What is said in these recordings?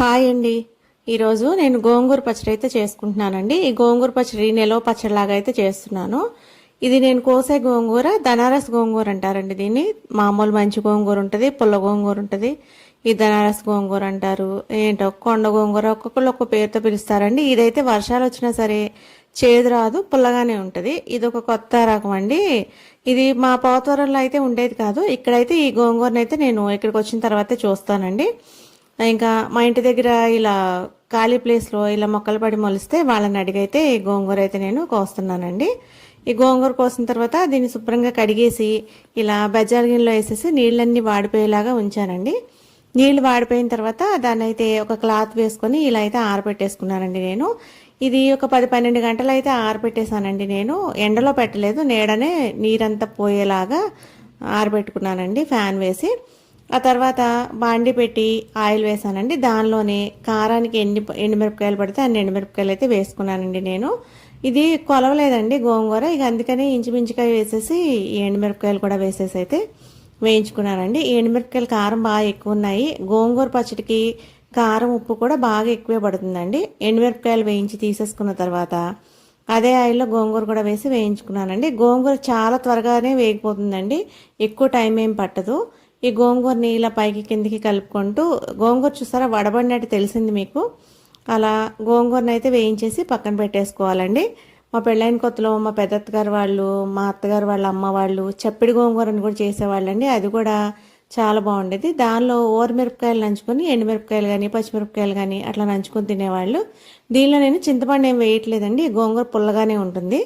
Hi అండి. ఈరోజు నేను గోంగూర పచ్చడి అయితే చేసుకుంటున్నానండి. ఈ గోంగూర పచ్చడి నెలో పచ్చడిలాగా అయితే చేస్తున్నాను. ఇది నేను కోసే గోంగూర ధనారస్ గోంగూర అంటారండి దీన్ని. మామూలు మంచి గోంగూర ఉంటుంది పుల్ల గోంగూర ఉంటుంది. ఈ ధనారస్ గోంగూర అంటారు. ఏంటో కొండ గోంగూర ఒక్కొక్కళ్ళు ఒక్కొక్క పేరుతో పిలుస్తారండి. ఇదైతే వర్షాలు వచ్చినా సరే చేదు రాదు పుల్లగానే ఉంటుంది. ఇది ఒక కొత్త రకం అండి. ఇది మా పోతవరంలో అయితే ఉండేది కాదు. ఇక్కడైతే ఈ గోంగూరనైతే అయితే నేను ఇక్కడికి వచ్చిన తర్వాతే చూస్తానండి. ఇంకా మా ఇంటి దగ్గర ఇలా ఖాళీ ప్లేస్లో ఇలా మొక్కలు పడి మొలిస్తే వాళ్ళని అడిగైతే ఈ గోంగూర అయితే నేను కోస్తున్నానండి. ఈ గోంగూర కోసిన తర్వాత దీన్ని శుభ్రంగా కడిగేసి ఇలా బజార్ గిన్నెలో వేసేసి నీళ్ళన్నీ వాడిపోయేలాగా ఉంచానండి. నీళ్ళు వాడిపోయిన తర్వాత దాన్ని అయితే ఒక క్లాత్ వేసుకొని ఇలా అయితే ఆరబెట్టేసుకున్నానండి నేను. ఇది ఒక పది పన్నెండు గంటలు అయితే ఆరబెట్టేశానండి నేను. ఎండలో పెట్టలేదు నీడనే నీరంతా పోయేలాగా ఆరబెట్టుకున్నానండి ఫ్యాన్ వేసి. ఆ తర్వాత బాండి పెట్టి ఆయిల్ వేసానండి. దానిలోనే కారానికి ఎండి ఎండుమిరపకాయలు పడితే అన్ని ఎండుమిరపకాయలు అయితే వేసుకున్నానండి నేను. ఇది కొలవలేదండి గోంగూర. ఇక అందుకని ఇంచుమించుకాయ వేసేసి ఎండుమిరపకాయలు కూడా వేసేసి అయితే వేయించుకున్నానండి. ఈ ఎండుమిరపకాయలు కారం బాగా ఎక్కువ ఉన్నాయి. గోంగూర పచ్చడికి కారం ఉప్పు కూడా బాగా ఎక్కువే పడుతుందండి. ఎండుమిరపకాయలు వేయించి తీసేసుకున్న తర్వాత అదే ఆయిల్లో గోంగూర కూడా వేసి వేయించుకున్నానండి. గోంగూర చాలా త్వరగానే వేగిపోతుందండి. ఎక్కువ టైం ఏం పట్టదు. ఈ గోంగూరని ఇలా పైకి కిందికి కలుపుకుంటూ గోంగూర చూసారా వడబడినట్టు తెలిసింది మీకు. అలా గోంగూరని అయితే వేయించేసి పక్కన పెట్టేసుకోవాలండి. మా పెళ్ళైన కొత్తలో మా పెద్దత్తగారు వాళ్ళు మా అత్తగారు వాళ్ళ అమ్మ వాళ్ళు చప్పిడి గోంగూరని కూడా చేసేవాళ్ళండి. అది కూడా చాలా బాగుండేది. దానిలో ఓరమిరపకాయలు నంచుకొని ఎండుమిరపకాయలు కానీ పచ్చిమిరపకాయలు కానీ అట్లా నంచుకొని తినేవాళ్ళు. దీనిలో నేను చింతపండు ఏం వేయట్లేదండి. గోంగూర పుల్లగానే ఉంటుంది.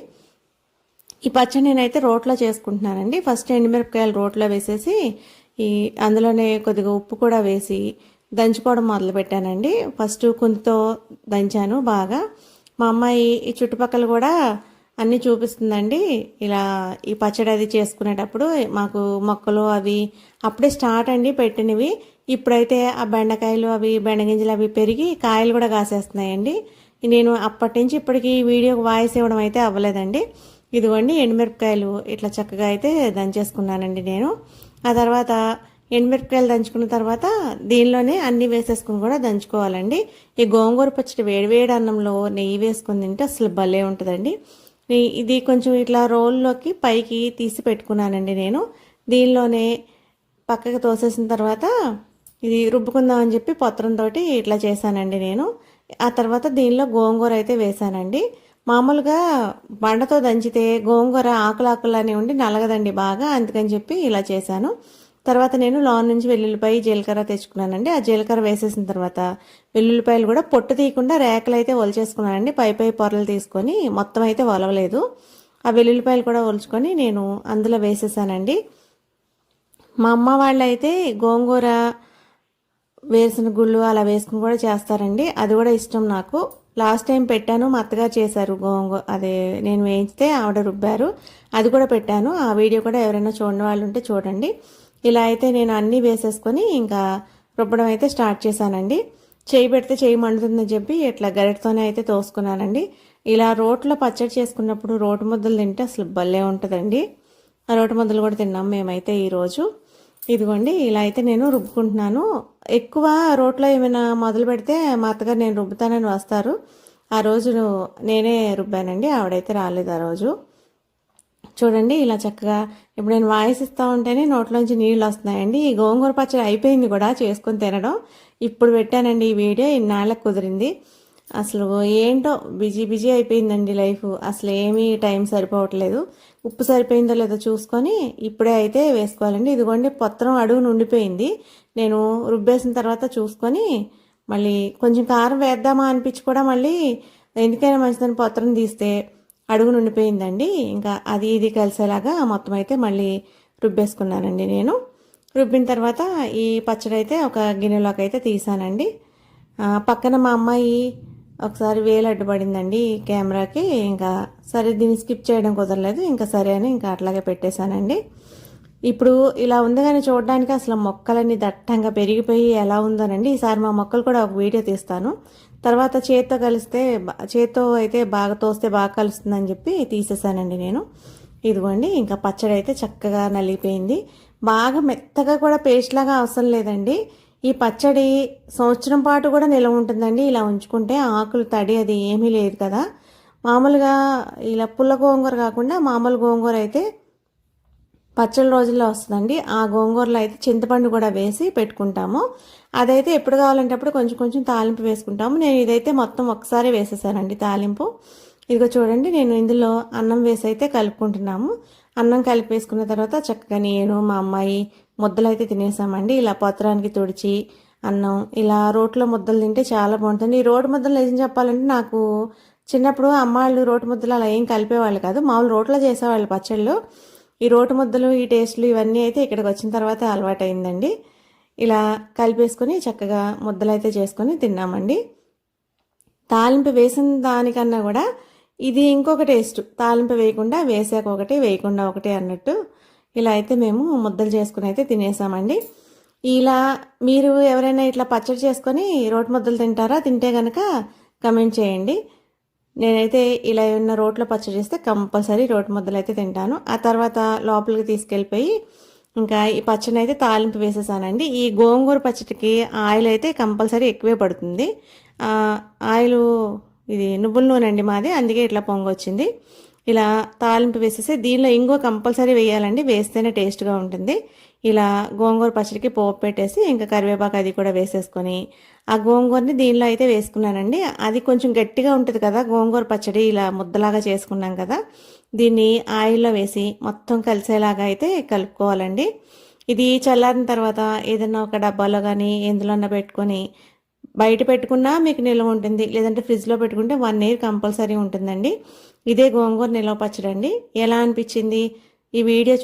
ఈ పచ్చడి నేనైతే రోట్లో చేసుకుంటున్నానండి. ఫస్ట్ ఎండుమిరపకాయలు రోట్లో వేసేసి ఈ అందులోనే కొద్దిగా ఉప్పు కూడా వేసి దంచుకోవడం మొదలు పెట్టానండి ఫస్ట్ కుంతితో దంచాను బాగా. మా అమ్మాయి ఈ చుట్టుపక్కల కూడా అన్నీ చూపిస్తుందండి. ఇలా ఈ పచ్చడి అది చేసుకునేటప్పుడు మాకు మొక్కలు అవి అప్పుడే స్టార్ట్ అండి పెట్టినవి. ఇప్పుడైతే ఆ బెండకాయలు అవి బెండగింజలు అవి పెరిగి కాయలు కూడా కాసేస్తున్నాయండి. నేను అప్పటి నుంచి ఇప్పటికీ వీడియోకి వాయిస్ ఇవ్వడం అయితే అవ్వలేదండి. ఇదిగోండి ఎండుమిరపకాయలు ఇట్లా చక్కగా అయితే దంచేసుకున్నానండి నేను. ఆ తర్వాత ఎండుమిరపకాయలు దంచుకున్న తర్వాత దీనిలోనే అన్ని వేసేసుకుని కూడా దంచుకోవాలండి. ఈ గోంగూర పచ్చడి వేడివేడి అన్నంలో నెయ్యి వేసుకుని తింటే అసలు భలే ఉంటుందండి. ఇది కొంచెం ఇట్లా రోల్లోకి పైకి తీసి పెట్టుకున్నానండి నేను. దీనిలోనే పక్కకి తోసేసిన తర్వాత ఇది రుబ్బుకుందామని చెప్పి పత్రంతో ఇట్లా చేశానండి నేను. ఆ తర్వాత దీనిలో గోంగూర అయితే వేసానండి మామూలుగా బండతో దంచితే గోంగూర ఆకులాకులానే ఉండి నలగదండి బాగా అందుకని చెప్పి ఇలా చేశాను. తర్వాత నేను లోన్ నుంచి వెల్లుల్లిపాయ జీలకర్ర తెచ్చుకున్నానండి. ఆ జీలకర్ర వేసేసిన తర్వాత వెల్లుల్లిపాయలు కూడా పొట్టు తీయకుండా రేకలు అయితే ఒలిచేసుకున్నానండి. పై పై పొరలు తీసుకొని మొత్తం అయితే ఒలవలేదు. ఆ వెల్లుల్లిపాయలు కూడా ఒలుచుకొని నేను అందులో వేసేసానండి. మా అమ్మ వాళ్ళు అయితే గోంగూర వేసిన గుళ్ళు అలా వేసుకుని కూడా చేస్తారండి. అది కూడా ఇష్టం నాకు. లాస్ట్ టైం పెట్టాను మా అత్తగారు చేశారు గోంగూ అదే నేను వేయించితే ఆవిడ రుబ్బారు. అది కూడా పెట్టాను. ఆ వీడియో కూడా ఎవరైనా చూడని వాళ్ళు ఉంటే చూడండి. ఇలా అయితే నేను అన్నీ వేసేసుకొని ఇంకా రుబ్బడం అయితే స్టార్ట్ చేశానండి. చేయి పెడితే చేయి మండుతుందని చెప్పి ఇట్లా గరిటతోనే అయితే తోసుకున్నానండి. ఇలా రోట్లో పచ్చడి చేసుకున్నప్పుడు రోటు ముద్దలు తింటే అసలు భలే ఉంటుందండి. ఆ రోటు ముద్దలు కూడా తిన్నాం మేమైతే ఈరోజు. ఇదిగోండి ఇలా అయితే నేను రుబ్బుకుంటున్నాను. ఎక్కువ రోట్లో ఏమైనా మొదలు పెడితే మా అత్తగారు నేను రుబ్బుతానని వస్తారు. ఆ రోజు నేనే రుబ్బానండి ఆవిడైతే రాలేదు ఆ రోజు. చూడండి ఇలా చక్కగా ఇప్పుడు నేను వాయిస్ ఇస్తూ ఉంటేనే నోట్లోంచి నీళ్ళు వస్తున్నాయండి. ఈ గోంగూర పచ్చడి అయిపోయింది కూడా చేసుకొని తినడం. ఇప్పుడు పెట్టానండి ఈ వీడియో ఇన్నాళ్ళకు కుదిరింది. అసలు ఏంటో బిజీ బిజీ అయిపోయిందండి లైఫ్. అసలు ఏమీ టైం సరిపోవట్లేదు. ఉప్పు సరిపోయిందో లేదో చూసుకొని ఇప్పుడే అయితే వేసుకోవాలండి. ఇదిగోండి పొత్తరం అడుగు నుండిపోయింది. నేను రుబ్బేసిన తర్వాత చూసుకొని మళ్ళీ కొంచెం కారం వేద్దామా అనిపించి కూడా మళ్ళీ ఎందుకైనా మంచిదని పొత్తరం తీస్తే అడుగు నుండిపోయిందండి. ఇంకా అది ఇది కలిసేలాగా మొత్తం అయితే మళ్ళీ రుబ్బేసుకున్నానండి నేను. రుబ్బిన తర్వాత ఈ పచ్చడి అయితే ఒక గిన్నెలోకి అయితే తీసానండి. పక్కన మా అమ్మాయి ఒకసారి వేలు అడ్డుపడిందండి కెమెరాకి. ఇంకా సరే దీన్ని స్కిప్ చేయడం కుదరలేదు. ఇంకా సరే అని ఇంకా అట్లాగే పెట్టేశానండి. ఇప్పుడు ఇలా ఉంది కానీ చూడడానికి అసలు మొక్కలన్నీ దట్టంగా పెరిగిపోయి ఎలా ఉందోనండి. ఈసారి మా మొక్కలు కూడా ఒక వీడియో తీస్తాను. తర్వాత చేత్తో కలిస్తే చేత్తో అయితే బాగా తోస్తే బాగా కలుస్తుందని చెప్పి తీసేసానండి నేను. ఇదిగోండి ఇంకా పచ్చడి అయితే చక్కగా నలిగిపోయింది. బాగా మెత్తగా కూడా పేస్ట్ లాగా అవసరం లేదండి. ఈ పచ్చడి సంవత్సరం పాటు కూడా నిల్వ ఉంటుందండి. ఇలా ఉంచుకుంటే ఆకులు తడి అది ఏమీ లేదు కదా. మామూలుగా ఇలా పుల్ల గోంగూర కాకుండా మామూలు గోంగూర అయితే పచ్చడి రోజుల్లో వస్తుందండి. ఆ గోంగూరలో అయితే చింతపండు కూడా వేసి పెట్టుకుంటాము. అదైతే ఎప్పుడు కావాలంటే అప్పుడు కొంచెం కొంచెం తాలింపు వేసుకుంటాము. నేను ఇదైతే మొత్తం ఒకసారి వేసేసానండి తాలింపు. ఇదిగో చూడండి నేను ఇందులో అన్నం వేసి అయితే కలుపుకుంటున్నాము. అన్నం కలిపేసుకున్న తర్వాత చక్కగా నేను మా అమ్మాయి ముద్దలు అయితే తినేసామండి. ఇలా పత్రానికి తుడిచి అన్నం ఇలా రోట్లో ముద్దలు తింటే చాలా బాగుంటుంది. ఈ రోటి ముద్దలు నిజం చెప్పాలంటే నాకు చిన్నప్పుడు అమ్మాళ్ళు రోటి ముద్దలు అలా ఏం కలిపేవాళ్ళు కాదు. మామూలు రోట్లో చేసేవాళ్ళు పచ్చళ్ళు. ఈ రోటి ముద్దలు ఈ టేస్ట్లు ఇవన్నీ అయితే ఇక్కడికి వచ్చిన తర్వాత అలవాటైందండి. ఇలా కలిపేసుకొని చక్కగా ముద్దలు అయితే చేసుకొని తిన్నామండి. తాలింపు వేసిన దానికన్నా కూడా ఇది ఇంకొక టేస్ట్. తాలింపు వేయకుండా వేసాక ఒకటి వేయకుండా ఒకటి అన్నట్టు ఇలా అయితే మేము ముద్దలు చేసుకుని అయితే తినేసామండి. ఇలా మీరు ఎవరైనా ఇట్లా పచ్చడి చేసుకొని రోటి ముద్దలు తింటారా తింటే కనుక కమెంట్ చేయండి. నేనైతే ఇలా ఉన్న రోట్లో పచ్చడి చేస్తే కంపల్సరీ రోటి ముద్దలు అయితే తింటాను. ఆ తర్వాత లోపలికి తీసుకెళ్ళిపోయి ఇంకా ఈ పచ్చడిని అయితే తాలింపు వేసేసానండి. ఈ గోంగూర పచ్చడికి ఆయిల్ అయితే కంపల్సరీ ఎక్కువే పడుతుంది. ఆయిలు ఆయిల్ ఇది నువ్వుల నూనె అండి మాది అందుకే ఇట్లా పొంగొచ్చింది. ఇలా తాలింపు వేసేసి దీనిలో ఇంకో కంపల్సరీ వేయాలండి వేస్తేనే టేస్ట్గా ఉంటుంది. ఇలా గోంగూర పచ్చడికి పోపు పెట్టేసి ఇంకా కరివేపాకు అది కూడా వేసేసుకొని ఆ గోంగూరని దీనిలో అయితే వేసుకున్నానండి. అది కొంచెం గట్టిగా ఉంటుంది కదా గోంగూర పచ్చడి ఇలా ముద్దలాగా చేసుకున్నాం కదా దీన్ని ఆయిల్లో వేసి మొత్తం కలిసేలాగా అయితే కలుపుకోవాలండి. ఇది చల్లారిన తర్వాత ఏదైనా ఒక డబ్బాలో కానీ ఎందులోన్నా పెట్టుకొని బయట పెట్టుకున్నా మీకు నిల్వ ఉంటుంది. లేదంటే ఫ్రిడ్జ్లో పెట్టుకుంటే వన్ ఇయర్ కంపల్సరీ ఉంటుందండి. ఇదే గోంగూర నిల్వ పచ్చడి అండి ఎలా అనిపించింది? ఈ వీడియో చూ